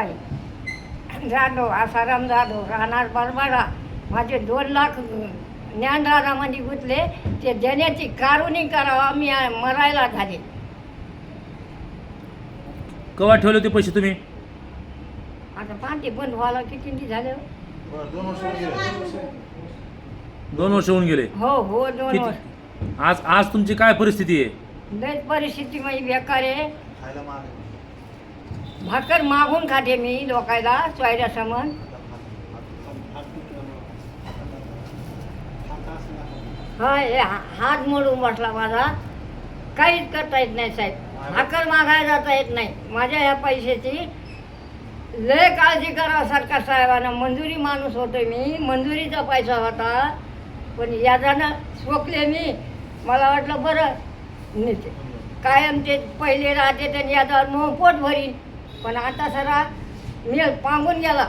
मंगलबाई जाधव आसाराम जाधव राहणार बरबाडा. माझे दोन लाख ज्ञानराजामध्ये गुंतले. ते देण्याची कारुणी करावा मी मरायला झाले. कवा ठेवले होते पैसे तुम्ही? आता पाणी बंद व्हायला किती दिवस झाले? हो? दोन वर्ष होऊन गेले. हो हो दोन किती? वर्ष. आज आज तुमची काय परिस्थिती आहे? लयच परिस्थिती माझी बेकार आहे. भाकर मागून खाते मी लोकायला सोयऱ्या समन. होय हे हा- हात मोडून बसला माझा. काहीच करता येत नाही साहेब. भाकर मागायला जाता येत नाही. माझ्या ह्या पैशाची लय काळजी करा सरकार साहेबांना. मंजुरी माणूस होतो मी. मंजुरीचा पैसा होता. पण यादानं सोकले मी. मला वाटलं बरं. कायम ते पहिले राहते त्यांनी यादावर मोहपोट भरीन. पण आता सरा मी पांगून गेला.